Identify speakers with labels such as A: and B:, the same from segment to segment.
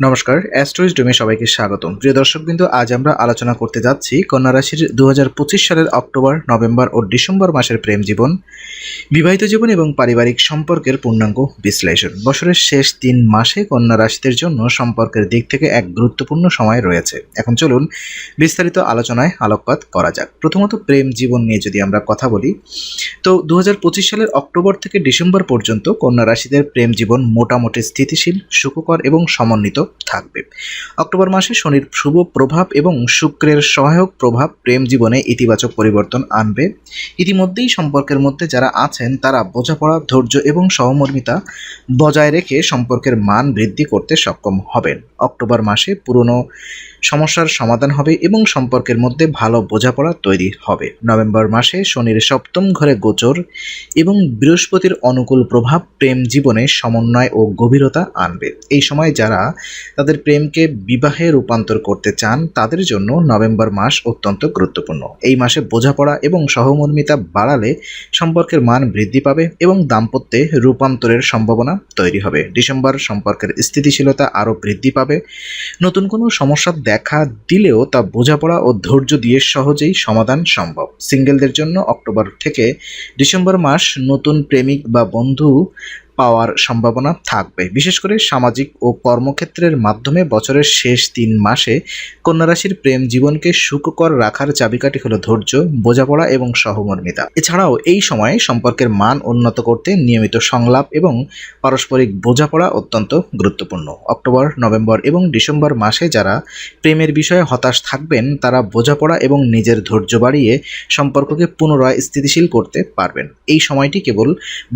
A: নমস্কার অ্যাস্ট্রোইজ ডোমে সবাইকে স্বাগতম। প্রিয় দর্শকবৃন্দ, আজ আমরা আলোচনা করতে যাচ্ছি কন্যা রাশির দু হাজার পঁচিশ সালের অক্টোবর, নভেম্বর ও ডিসেম্বর মাসের প্রেম জীবন, বিবাহিত জীবন এবং পারিবারিক সম্পর্কের পূর্ণাঙ্গ বিশ্লেষণ। বছরের শেষ তিন মাসে কন্যা রাশিদের জন্য সম্পর্কের দিক থেকে এক গুরুত্বপূর্ণ সময় রয়েছে। এখন চলুন বিস্তারিত আলোচনায় আলোকপাত করা যাক। প্রথমত প্রেম জীবন নিয়ে যদি আমরা কথা বলি, তো দু হাজার পঁচিশ সালের অক্টোবর থেকে ডিসেম্বর পর্যন্ত কন্যা রাশিদের প্রেম জীবন মোটামুটি স্থিতিশীল, সুখকর এবং সমন্বিত। থাকবে। অক্টোবর মাসে শনির শুভ প্রভাব এবং শুক্রের সহায়ক প্রভাব প্রেম জীবনে ইতিবাচক পরিবর্তন আনবে। ইতিমধ্যেই সম্পর্কের মধ্যে যারা আছেন, তারা বোঝাপড়া, ধৈর্য এবং সহমর্মিতা বজায় রেখে সম্পর্কের মান বৃদ্ধি করতে সক্ষম হবেন। অক্টোবর মাসে পুরনো সমস্যার সমাধান হবে এবং সম্পর্কের মধ্যে ভালো বোঝাপড়া তৈরি হবে। নভেম্বর মাসে শনির সপ্তম ঘরে গোচর এবং বৃহস্পতির অনুকূল প্রভাব প্রেম জীবনে সমন্বয় ও গভীরতা আনবে। এই সময় যারা তাদের প্রেমকে বিবাহে রূপান্তর করতে চান, তাদের জন্য নভেম্বর মাস অত্যন্ত গুরুত্বপূর্ণ। এই মাসে বোঝাপড়া এবং সহমর্মিতা বাড়ালে সম্পর্কের মান বৃদ্ধি পাবে এবং দাম্পত্যে রূপান্তরের সম্ভাবনা তৈরি হবে। ডিসেম্বর সম্পর্কের স্থিতিশীলতা আরও বৃদ্ধি পাবে। নতুন কোনো সমস্যা দেখা দিলেও তা বোঝাপড়া ও ধৈর্য দিয়ে সহজেই সমাধান সম্ভব। সিঙ্গেলদের জন্য অক্টোবর থেকে ডিসেম্বর মাস নতুন প্রেমিক বা বন্ধু পাওয়ার সম্ভাবনা থাকবে। বিশেষ করে সামাজিক ও কর্মক্ষেত্রের মাধ্যমে বছরের শেষ তিন মাসে কন্যারাশির প্রেম জীবনকে সুখকর রাখার চাবিকাঠি হলো ধৈর্য, বোঝাপড়া এবং সহমর্মিতা। এছাড়াও এই সময়ে সম্পর্কের মান উন্নত করতে নিয়মিত সংলাপ এবং পারস্পরিক বোঝাপড়া অত্যন্ত গুরুত্বপূর্ণ। অক্টোবর, নভেম্বর এবং ডিসেম্বর মাসে যারা প্রেমের বিষয়ে হতাশ থাকবেন, তারা বোঝাপড়া এবং নিজের ধৈর্য বাড়িয়ে সম্পর্ককে পুনরায় স্থিতিশীল করতে পারবেন। এই সময়টি কেবল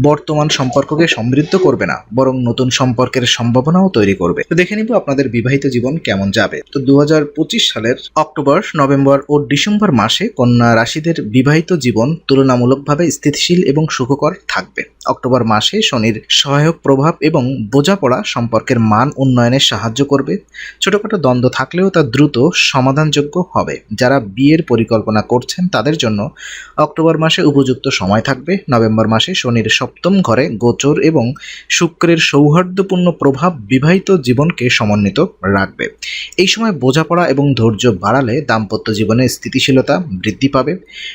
A: বর্তমান সম্পর্ককে সমৃদ্ধ করবে না, বরং নতুন সম্পর্কের সম্ভাবনাও তৈরি করবে। তো দেখে নিব আপনাদের বিবাহিত জীবন কেমন যাবে। তো দু হাজার পঁচিশ সালের অক্টোবর, নভেম্বর ও ডিসেম্বর মাসে কন্যা রাশিদের বিবাহিত জীবন তুলনামূলকভাবে স্থিতিশীল এবং সুখকর থাকবে। অক্টোবর মাসে শনির সহায়ক প্রভাব এবং বোঝাপড়া সম্পর্কের মান উন্নয়নে সাহায্য করবে। ছোটখাটো দ্বন্দ্ব থাকলেও তা দ্রুত সমাধানযোগ্য হবে। যারা বিয়ের পরিকল্পনা করছেন, তাদের জন্য অক্টোবর মাসে উপযুক্ত সময় থাকবে। নভেম্বর মাসে শনির সপ্তম ঘরে গোচর এবং শুক্রের সৌহার্দ্যপূর্ণ প্রভাব বিবাহিত জীবনকে সমন্বিত রাখবে। এই সময় বোঝাপড়া এবং ধৈর্য বাড়ালে দাম্পত্য জীবনে স্থিতিশীলতা বৃদ্ধি পাবে।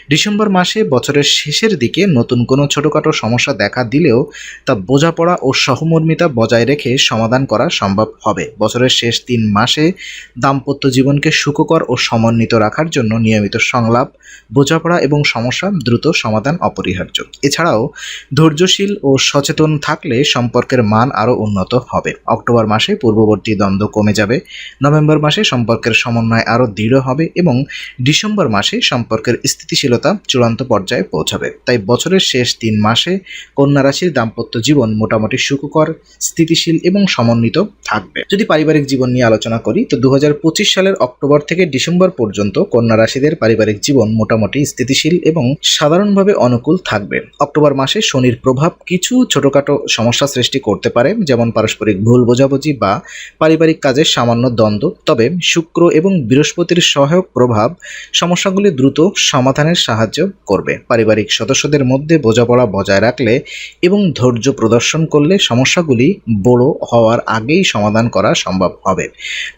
A: ডিসেম্বর মাসে বছরের শেষের দিকে নতুন কোনো ছোটোখাটো সমস্যা দেখা দিলেও তা বোঝাপড়া ও সহমর্মিতা বজায় রেখে সমাধান করা সম্ভব হবে। বছরের শেষ তিন মাসে দাম্পত্য জীবনকে সুখকর ও সমন্বিত রাখার জন্য নিয়মিত সংলাপ, বোঝাপড়া এবং সমস্যা দ্রুত সমাধান অপরিহার্য। এছাড়াও ধৈর্যশীল ও সচেতন থাকলে সম্পর্কের মান আরও উন্নত হবে। অক্টোবর মাসে পূর্ববর্তী দ্বন্দ্ব কমে যাবে, নভেম্বর মাসে সম্পর্কের সমন্বয় আরও দৃঢ় হবে এবং ডিসেম্বর মাসে সম্পর্কের স্থিতিশীলতা চূড়ান্ত পর্যায়ে পৌঁছাবে। তাই বছরের শেষ তিন মাসে কন্যা রাশির দাম্পত্য জীবন মোটামুটি সুখকর, স্থিতিশীল এবং সমন্বিত থাকবে। যদি পারিবারিক জীবন নিয়ে আলোচনা করি, তো দু হাজার পঁচিশ সালের অক্টোবর থেকে ডিসেম্বর পর্যন্ত কন্যা রাশিদের পারিবারিক জীবন মোটামুটি স্থিতিশীল এবং সাধারণভাবে অনুকূল থাকবে। অক্টোবর মাসে শনির প্রভাব কিছু ছোটখাটো সমস্যা সৃষ্টি করতে পারে, যেমন পারস্পরিক ভুল বোঝাবুঝি বা পারিবারিক কাজের সামান্য দ্বন্দ্ব। তবে শুক্র এবং বৃহস্পতির সহায়ক প্রভাব সমস্যাগুলি দ্রুত সমাধানের সাহায্য করবে। পারিবারিক সদস্যদের মধ্যে বোঝাপড়া বজায় রাখলে এবং ধৈর্য প্রদর্শন করলে সমস্যাগুলি বড় হওয়ার আগেই সমাধান করা সম্ভব হবে।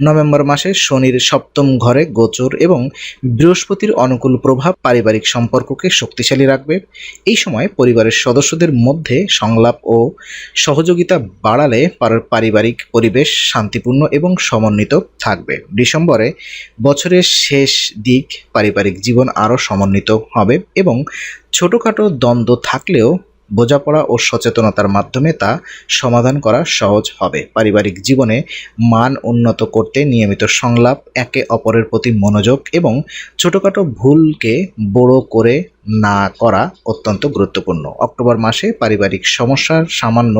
A: নভেম্বর মাসে শনির সপ্তম ঘরে গোচর এবং বৃহস্পতির অনুকূল প্রভাব পারিবারিক সম্পর্ককে শক্তিশালী রাখবে। এই সময় পরিবারের সদস্যদের মধ্যে সংলাপ ও সহযোগিতা বাড়ালে পার- পারিবারিক পরিবেশ শান্তিপূর্ণ এবং সমন্বিত থাকবে। ডিসেম্বরে বছরের শেষ দিক পারিবারিক জীবন আরও সমন্বিত হবে এবং ছোটোখাটো দ্বন্দ্ব থাকলেও বোঝাপড়া ও সচেতনতার মাধ্যমে তা সমাধান করা সহজ হবে। পারিবারিক জীবনে মান উন্নত করতে নিয়মিত সংলাপ, একে অপরের প্রতি মনোযোগ এবং ছোটোখাটো ভুলকে বড় করে না করা অত্যন্ত গুরুত্বপূর্ণ। অক্টোবর মাসে পারিবারিক সমস্যার সামান্য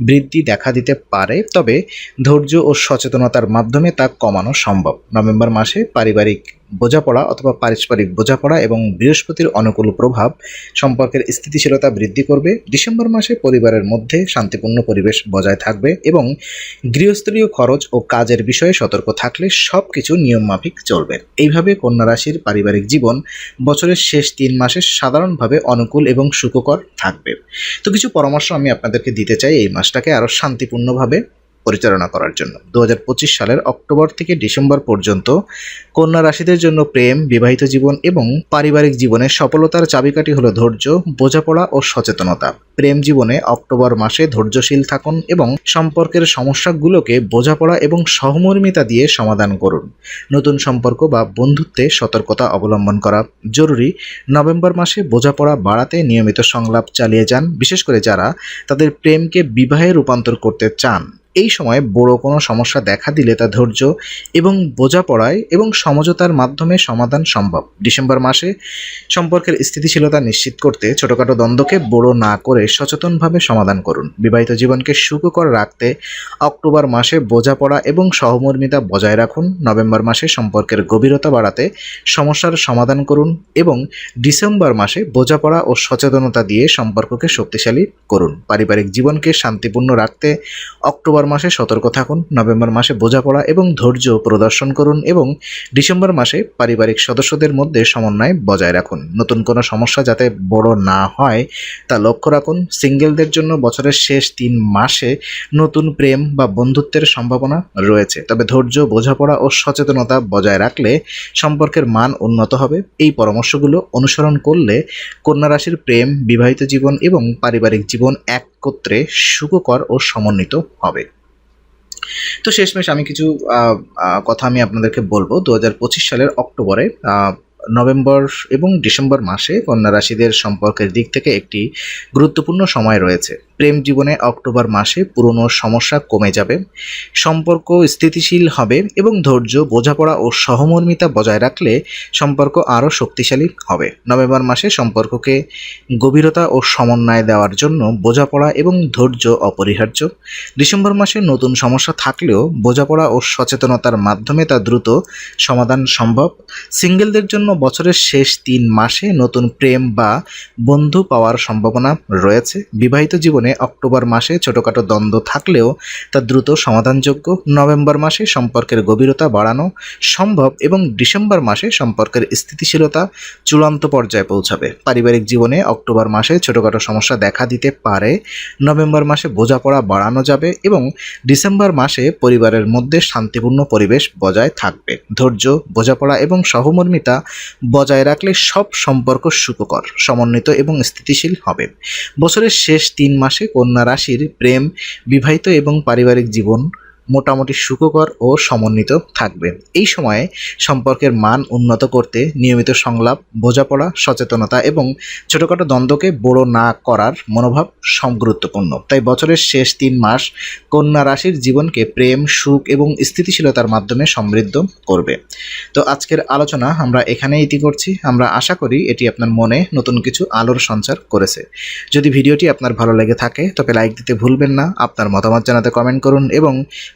A: বৃদ্ধি দেখা দিতে পারে, তবে ধৈর্য ও সচেতনতার মাধ্যমে তা কমানো সম্ভব। নভেম্বর মাসে পারিবারিক বোঝাপড়া অথবা পারস্পরিক বোঝাপড়া এবং বৃহস্পতির অনুকূল প্রভাব সম্পর্কের স্থিতিশীলতা বৃদ্ধি করবে। ডিসেম্বর মাসে পরিবারের মধ্যে শান্তিপূর্ণ পরিবেশ বজায় থাকবে এবং গৃহস্থলীয় খরচ ও কাজের বিষয়ে সতর্ক থাকলে সব কিছু নিয়মমাফিক চলবে। এইভাবে কন্যা রাশির পারিবারিক জীবন বছরের শেষ তিন মাসে সাধারণভাবে অনুকূল এবং সুখকর থাকবে। তো কিছু পরামর্শ আমি আপনাদেরকে দিতে চাই এই মাসটাকে আরও শান্তিপূর্ণভাবে। পরিচালনা করার জন্য। দু হাজার পঁচিশ সালের অক্টোবর থেকে ডিসেম্বর পর্যন্ত কন্যা রাশিদের জন্য প্রেম, বিবাহিত জীবন এবং পারিবারিক জীবনে সফলতার চাবিকাঠি হলো ধৈর্য, বোঝাপড়া ও সচেতনতা। প্রেম জীবনে অক্টোবর মাসে ধৈর্যশীল থাকুন এবং সম্পর্কের সমস্যাগুলোকে বোঝাপড়া এবং সহমর্মিতা দিয়ে সমাধান করুন। নতুন সম্পর্ক বা বন্ধুত্বে সতর্কতা অবলম্বন করা জরুরি। নভেম্বর মাসে বোঝাপড়া বাড়াতে নিয়মিত সংলাপ চালিয়ে যান। বিশেষ করে যারা তাদের প্রেমকে বিবাহে রূপান্তর করতে চান। এই সময় বড় কোনো সমস্যা দেখা দিলে তা ধৈর্য এবং বোঝাপড়ায় এবং সমঝোতার মাধ্যমে সমাধান সম্ভব। ডিসেম্বর মাসে সম্পর্কের স্থিতিশীলতা নিশ্চিত করতে ছোটখাটো দ্বন্দ্বকে বড় না করে সচেতনভাবে সমাধান করুন। বিবাহিত জীবনকে সুখকর রাখতে অক্টোবর মাসে বোঝাপড়া এবং সহমর্মিতা বজায় রাখুন। নভেম্বর মাসে সম্পর্কের গভীরতা বাড়াতে সমস্যার সমাধান করুন এবং ডিসেম্বর মাসে বোঝাপড়া ও সচেতনতা দিয়ে সম্পর্ককে শক্তিশালী করুন। পারিবারিক জীবনকে শান্তিপূর্ণ রাখতে অক্টোবর মাসে সতর্ক থাকুন, নভেম্বর মাসে বোঝাপড়া এবং ধৈর্য প্রদর্শন করুন এবং ডিসেম্বর মাসে পারিবারিক সদস্যদের মধ্যে সমন্বয় বজায় রাখুন। নতুন কোনো সমস্যা যাতে বড় না হয় তা লক্ষ্য রাখুন। সিঙ্গেলদের জন্য বছরের শেষ তিন মাসে নতুন প্রেম বা বন্ধুত্বের সম্ভাবনা রয়েছে। তবে ধৈর্য, বোঝাপড়া ও সচেতনতা বজায় রাখলে সম্পর্কের মান উন্নত হবে। এই পরামর্শগুলো অনুসরণ করলে কন্যা রাশির প্রেম, বিবাহিত জীবন এবং পারিবারিক জীবন একত্রে সুখকর ও সমন্বিত হবে। তো শেষমেশ আমি কিছু কথা আমি আপনাদেরকে বলব। দু হাজার পঁচিশ সালের অক্টোবরে নভেম্বর এবং ডিসেম্বর মাসে কন্যা রাশিদের সম্পর্কের দিক থেকে একটি গুরুত্বপূর্ণ সময় রয়েছে। প্রেম জীবনে অক্টোবর মাসে পুরনো সমস্যা কমে যাবে, সম্পর্ক স্থিতিশীল হবে এবং ধৈর্য, বোঝাপড়া ও সহমর্মিতা বজায় রাখলে সম্পর্ক আরও শক্তিশালী হবে। নভেম্বর মাসে সম্পর্ককে গভীরতা ও সমন্বয় দেওয়ার জন্য বোঝাপড়া এবং ধৈর্য অপরিহার্য। ডিসেম্বর মাসে নতুন সমস্যা থাকলেও বোঝাপড়া ও সচেতনতার মাধ্যমে তা দ্রুত সমাধান সম্ভব। সিঙ্গেলদের জন্য বছরের শেষ তিন মাসে নতুন প্রেম বা বন্ধু পাওয়ার সম্ভাবনা রয়েছে। বিবাহিত জীবনে অক্টোবর মাসে ছোটোখাটো দ্বন্দ্ব থাকলেও তা দ্রুত সমাধানযোগ্য। নভেম্বর মাসে সম্পর্কের গভীরতা বাড়ানো সম্ভব এবং ডিসেম্বর মাসে সম্পর্কের স্থিতিশীলতা চূড়ান্ত পর্যায়ে পৌঁছাবে। পারিবারিক জীবনে অক্টোবর মাসে ছোটোখাটো সমস্যা দেখা দিতে পারে। নভেম্বর মাসে বোঝাপড়া বাড়ানো যাবে এবং ডিসেম্বর মাসে পরিবারের মধ্যে শান্তিপূর্ণ পরিবেশ বজায় থাকবে। ধৈর্য, বোঝাপড়া এবং সহমর্মিতা বজায় রাখলে সব সম্পর্ক সুখকর, সমন্বিত এবং স্থিতিশীল হবে। বছরের শেষ তিন মাসে কন্যা রাশির প্রেম বিবাহিত এবং পারিবারিক জীবন মোটামুটি সুখকর ও সমন্বিত থাকবে। এই সময়ে সম্পর্কের মান উন্নত করতে নিয়মিত সংলাপ, বোঝাপড়া, সচেতনতা এবং ছোটোখাটো দ্বন্দ্বকে বড় না করার মনোভাব গুরুত্বপূর্ণ তাই বছরের শেষ তিন মাস কন্যা রাশির জীবনকে প্রেম, সুখ এবং স্থিতিশীলতার মাধ্যমে সমৃদ্ধ করবে। তো আজকের আলোচনা আমরা এখানে ইতি করছি। আমরা আশা করি এটি আপনার মনে নতুন কিছু আলোর সঞ্চার করেছে। যদি ভিডিওটি আপনার ভালো লেগে থাকে, তবে লাইক দিতে ভুলবেন না। আপনার মতামত জানাতে কমেন্ট করুন এবং